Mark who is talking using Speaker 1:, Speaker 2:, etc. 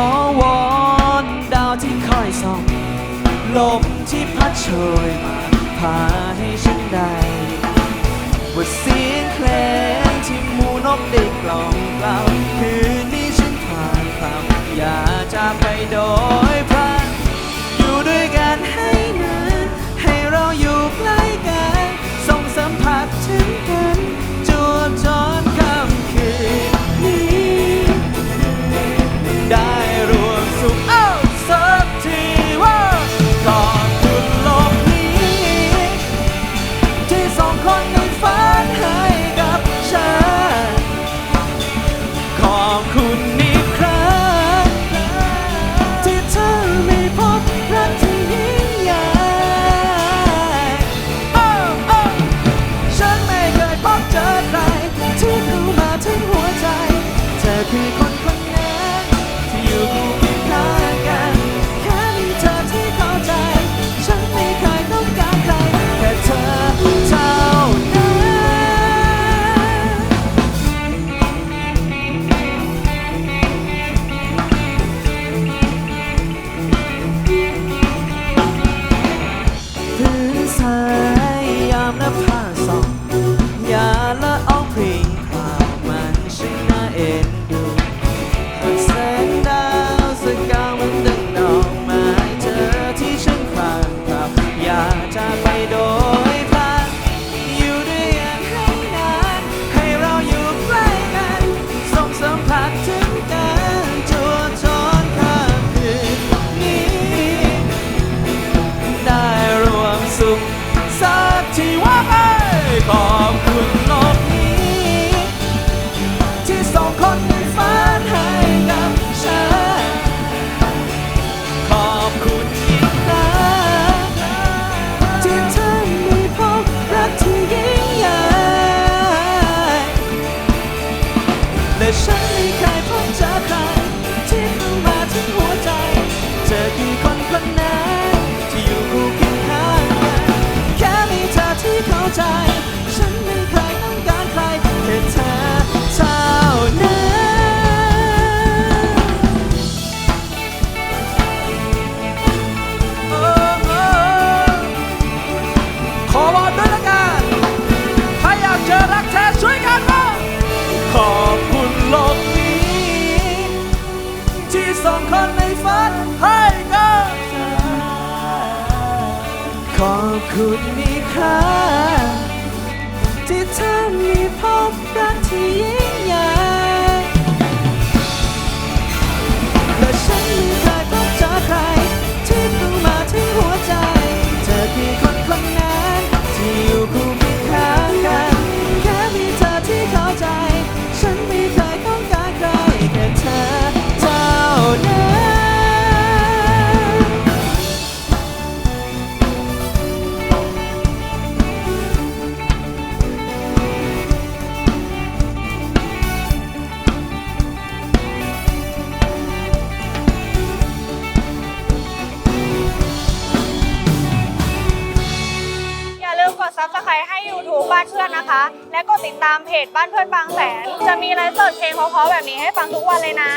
Speaker 1: อวอนดาวที่คอยส่องลมที่พัดโชยมาพาให้ฉันได้บทเสียงเพลงที่หมูนกได้กล่อมกล่าคือ สุขสักทีว่าไม่ขอบคุณ ใจ ฉันไม่เคยต้องการใครแค่เธอเท่านั้นโอ้ขอบด้วยละกัน ถ้าอยากเจอรักแท้ช่วยกันบ้างขอบคุณโลกนี้ ที่ส่งคนในฝันให้กัน ขอบคุณมีค่าที่เธอาเพื่
Speaker 2: อนนะคะ และกดติดตามเพจบ้านเพื่อนบางแสน จะมีไลฟ์สดเพลงเพราะๆแบบนี้ให้ฟังทุกวันเลยนะ